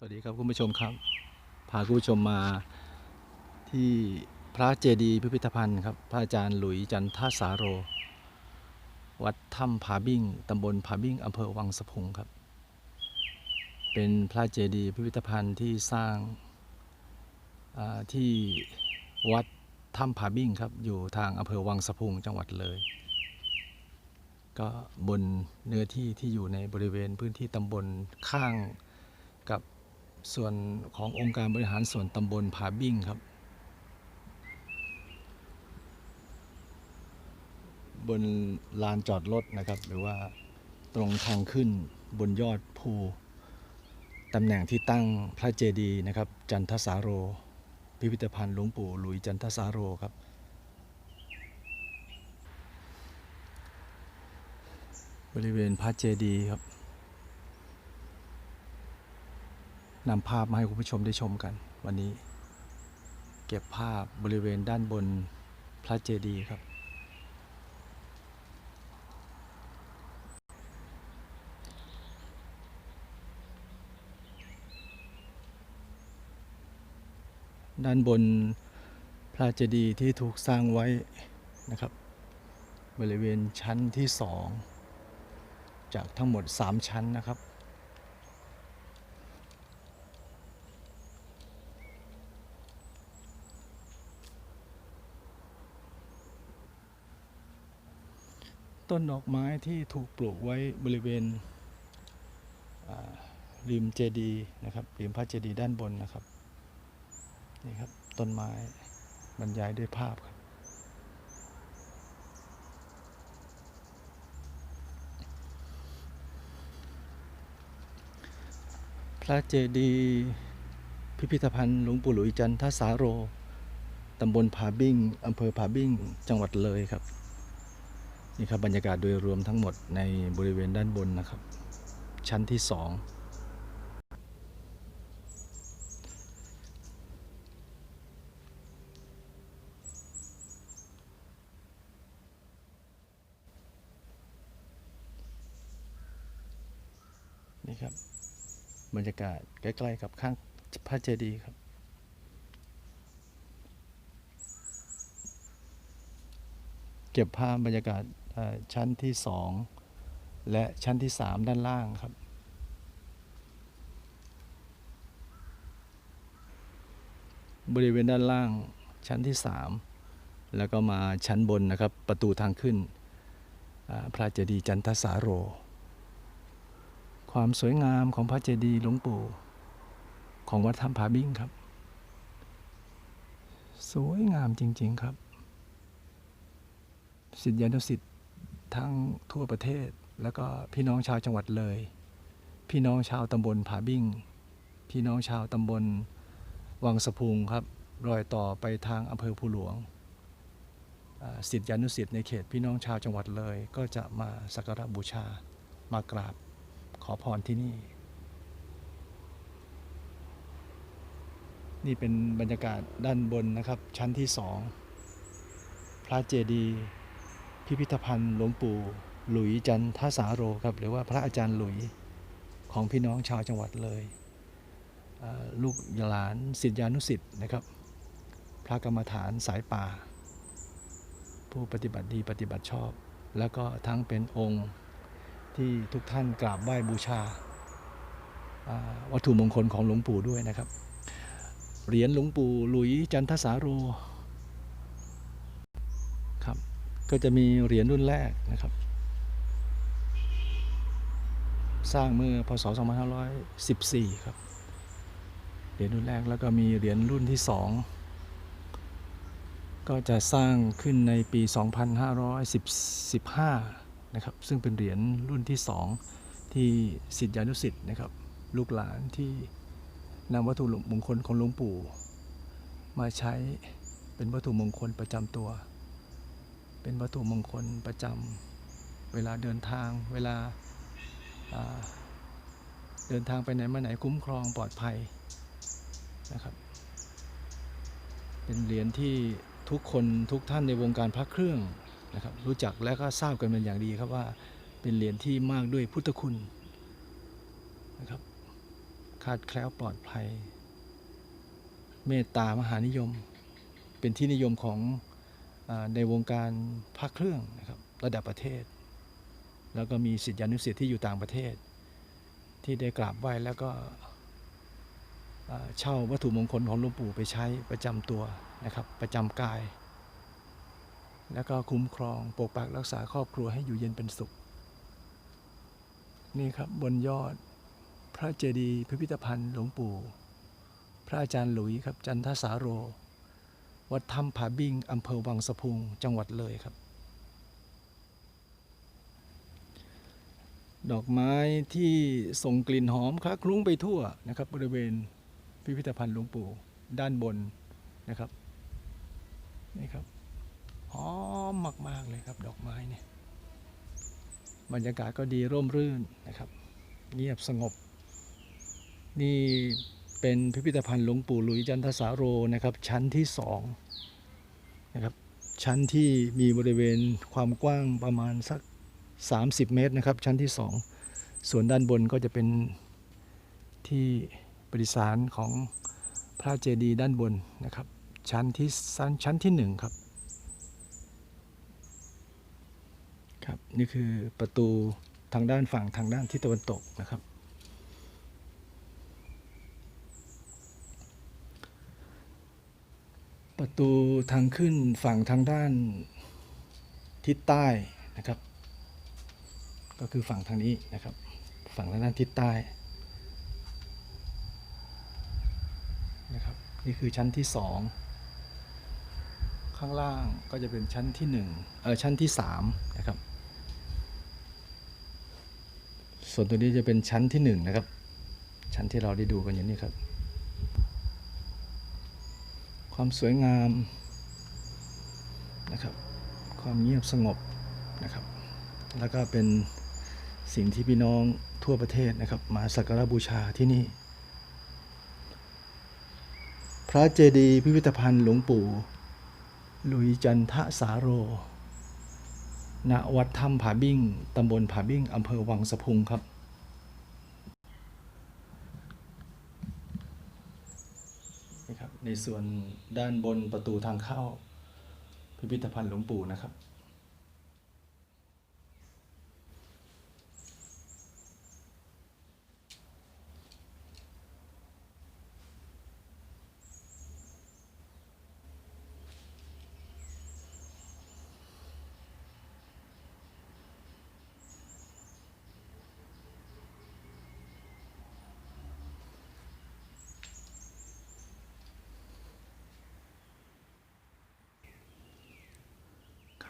สวัสดีครับคุณผู้ชมครับ พาคุณผู้ชมมาที่พระเจดีย์พิพิธภัณฑ์ครับ พระอาจารย์หลุยจันทสาโร วัดถ้ำผาบิ้งตำบลผาบิ้งอำเภอวังสะพุงครับ เป็นพระเจดีย์พิพิธภัณฑ์ที่สร้างาที่วัดถ้ำผาบิ้งครับ อยู่ทางอำเภอวังสะพุงจังหวัดเลย ก็บนเนื้อที่ที่อยู่ในบริเวณพื้นที่ตำบลข้างกับ ส่วนขององค์การบริหารส่วนตำบลผาบิ้งครับ บนลานจอดรถนะครับ หรือว่าตรงทางขึ้นบนยอดภูตำแหน่งที่ตั้งพระเจดีย์นะครับ จันทสาโร พิพิธภัณฑ์หลวงปู่หลุยจันทสาโรครับ บริเวณพระเจดีย์ครับ นำภาพมาให้คุณผู้ชมได้ชมกัน วันนี้ เก็บภาพบริเวณด้านบนพระเจดีย์ครับ ด้านบนพระเจดีย์ที่ถูกสร้างไว้นะครับ บริเวณชั้นที่สองจากทั้งหมด 3 ชั้นนะครับ ต้นดอกไม้ที่ถูกปลูกไว้บริเวณริมเจดีนะครับริมพระเจดีด้านบนนะครับนี่ครับต้นไม้บรรยายด้วยภาพครับพระเจดีพิพิธภัณฑ์หลวงปู่หลุยจันทสาโรตำบลผาบิ้งอำเภอผาบิ้งจังหวัดเลยครับ นี่ครับบรรยากาศโดยรวมทั้งหมดในบริเวณด้านบนนะครับ ชั้นที่สองนี่ครับ บรรยากาศใกล้ๆกับข้างพระเจดีย์ครับเก็บภาพบรรยากาศ ชั้นที่สองและชั้นที่สามด้านล่างครับ บริเวณด้านล่างชั้นที่สามแล้วก็มาชั้นบนนะครับประตูทางขึ้น พระเจดีย์จันทสาโร ความสวยงามของพระเจดีย์หลวงปู่ของวัดถ้ำผาบิ้งครับ สวยงามจริง ๆ ครับสิทธิานุสิทธิ์ ทั้งทั่วประเทศ แล้วก็พี่น้องชาวจังหวัดเลย พี่น้องชาวตำบลผาบิ้งพี่น้องชาวตำบลวังสะพุงครับ รอยต่อไปทางอำเภอภูหลวงสิทธิานุสิทธิ์ในเขตพี่น้องชาวจังหวัดเลย ก็จะมาสักการะบูชามากราบขอพรที่นี่ นี่เป็นบรรยากาศด้านบนนะครับชั้นที่สองพระเจดีย์ พิพิธภัณฑ์หลวงปู่หลุยจันทสาโรครับหรือว่าพระอาจารย์หลุยของพี่น้องชาวจังหวัดเลย ลูกหลานศิษยานุสิษย์นะครับ พระกรรมฐานสายป่า ผู้ปฏิบัติดีปฏิบัติชอบ แล้วก็ทั้งเป็นองค์ที่ทุกท่านกราบไหว้บูชาอ่าวัตถุมงคลของหลวงปู่ด้วยนะครับ เหรียญหลวงปู่หลุยจันทสาโรครับ ก็จะมีเหรียญรุ่นแรกนะครับ สร้างเมื่อพศ 2514 ครับ เหรียญรุ่นแรกแล้วก็มีเหรียญรุ่นที่สองก็จะสร้างขึ้นในปี 2515 นะครับ ซึ่งเป็นเหรียญรุ่นที่สองที่สิทธิานุสิทธิ์นะครับ ลูกหลานที่นำวัตถุมงคลของหลวงปู่ มาใช้เป็นวัตถุมงคลประจำตัว เป็นวัตถุมงคลประจำเวลาเดินทาง เวลาาเดินทางไปไหนมาไหนคุ้มครองปลอดภัยนะครับ เป็นเหรียญที่ทุกคนทุกท่านในวงการพระเครื่องนะครับ รู้จักและก็ทราบกันเป็นอย่างดีครับว่าเป็นเหรียญที่มากด้วยพุทธคุณนะครับขาดแคล้วปลอดภัย เมตตามหานิยม เป็นที่นิยมของ ในวงการพระเครื่องนะครับระดับประเทศ แล้วก็มีสิทธิานุสิทธิ์ที่อยู่ต่างประเทศ ที่ได้กราบไหว้แล้วก็เช่าวัตถุมงคลของหลวงปู่ไปใช้ประจำตัวนะครับประจำกาย แล้วก็คุ้มครองปกปักรักษาครอบครัวให้อยู่เย็นเป็นสุข นี่ครับบนยอดพระเจดีย์พิพิธภัณฑ์หลวงปู่ พระอาจารย์หลุยครับจันทสาโร วัดถ้ำผาบิงอำเภอวังสะพุงจังหวัดเลยครับ ดอกไม้ที่ส่งกลิ่นหอมคละคลุ้งไปทั่วนะครับบริเวณพิพิธภัณฑ์หลวงปู่ด้านบนนะครับนี่ครับหอมมาก ๆ เลยครับดอกไม้เนี่ยบรรยากาศก็ดีร่มรื่นนะครับ เงียบสงบ นี่ เป็นพิพิธภัณฑ์หลวงปู่หลุยจันทสาโรนะครับ ชั้นที่สองนะครับชั้นที่มีบริเวณความกว้างประมาณสัก 30 เมตรนะครับ ชั้นที่สองส่วนด้านบนก็จะเป็นที่ประดิษฐานของพระเจดีย์ด้านบนนะครับ ชั้นที่ชั้นชั้นที่หนึ่งครับครับ นี่คือประตูทางด้านฝั่งทางด้านทิศตะวันตกนะครับ ประตูทางขึ้นฝั่งทางด้านทิศใต้นะครับ ก็คือฝั่งทางนี้นะครับ ฝั่งทางด้านทิศใต้นะครับนี่คือชั้นที่สองข้างล่างก็จะเป็นชั้นที่หนึ่งเออชั้นที่สามนะครับ ส่วนตัวนี้จะเป็นชั้นที่หนึ่งนะครับ ชั้นที่เราได้ดูกันอย่างนี้ครับ ความสวยงามนะครับ ความเงียบสงบนะครับ แล้วก็เป็นสิ่งที่พี่น้องทั่วประเทศนะครับ มาสักการบูชาที่นี่ พระเจดีย์พิพิธภัณฑ์หลวงปู่ ลุยจันทะสาโร ณ วัดถ้ำผาบิ้งตำบลผาบิ้งอำเภอวังสะพุงครับ นี่ครับ ในส่วนด้านบนประตูทางเข้า พิพิธภัณฑ์หลวงปู่นะครับ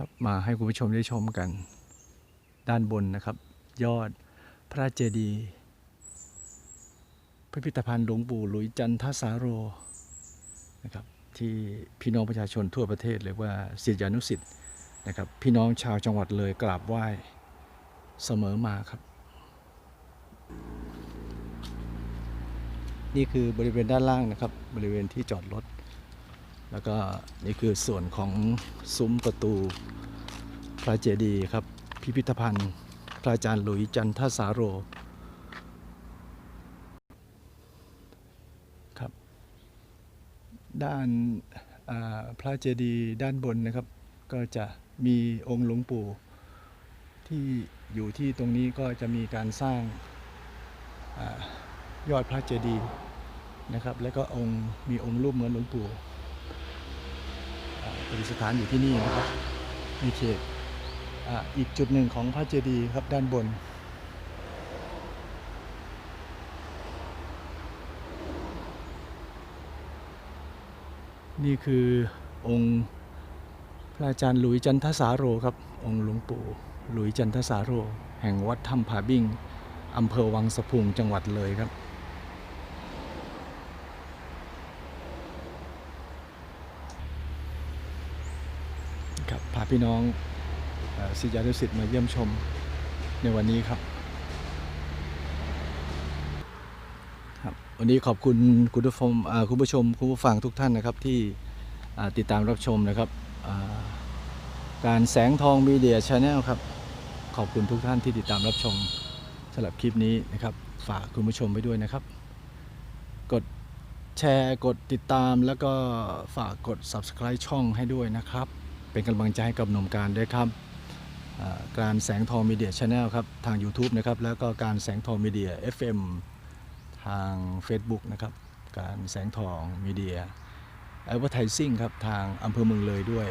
ครับมาให้คุณผู้ชมได้ชมกัน ด้านบนนะครับ ยอดพระเจดีย์พิพิธภัณฑ์หลวงปู่หลุยจันทสาโรนะครับที่พี่น้องประชาชนทั่วประเทศเรียกว่าศิษยานุสิษย์นะครับพี่น้องชาวจังหวัดเลยกราบไหว้เสมอมาครับ นี่คือบริเวณด้านล่างนะครับ บริเวณที่จอดรถ แล้วก็นี่คือส่วนของซุ้มประตูพระเจดีย์ครับ พิพิธภัณฑ์ พระอาจารย์หลุยจันทสาโรครับ ด้านาพระเจดีย์ด้านบนนะครับ ก็จะมีองค์หลวงปู่ที่อยู่ที่ตรงนี้ก็จะมีการสร้างอายอดพระเจดีย์นะครับ แล้วก็องค์มีองค์รูปเหมือนหลวงปู่ ประดิษฐานอยู่ที่นี่นะครับในเขตออีกจุดหนึ่งของพระเจดีย์ครับด้านบน นี่คือองค์พระอาจารย์หลุยจันทสาโรครับ องค์หลวงปู่หลุยจันทสาโร แห่งวัดถ้ำผาบิ้งอำเภอวังสะพุงจังหวัดเลยครับ ครับ พาพี่น้องศิษยานุศิษย์มาเยี่ยมชมในวันนี้ครับครับ วันนี้ขอบคุณคุณผู้ชมคุณผู้ชมคุณผู้ฟังทุกท่านนะครับที่ติดตามรับชมนะครับการแสงทองมีเดียชาแนลครับ ขอบคุณทุกท่านที่ติดตามรับชมสำหรับคลิปนี้นะครับ ฝากคุณผู้ชมไว้ด้วยนะครับ กดแชร์กดติดตามแล้วก็ฝากกด subscribe ช่องให้ด้วยนะครับ เป็นกำลังใจให้กับหนุ่มการด้วยครับการแสงทองมีเดียช n แนลครับทาง YouTube นะครับแล้วก็การแสงทองมีเดีย FM ทาง Facebook นะครับการแสงทองมีเดีย Advertising ครับทางอำเภอเมืองเลยด้วย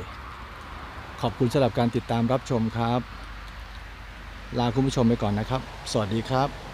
ขอบคุณสำหรับการติดตามรับชมครับ ลาคุณผู้ชมไปก่อนนะครับ สวัสดีครับ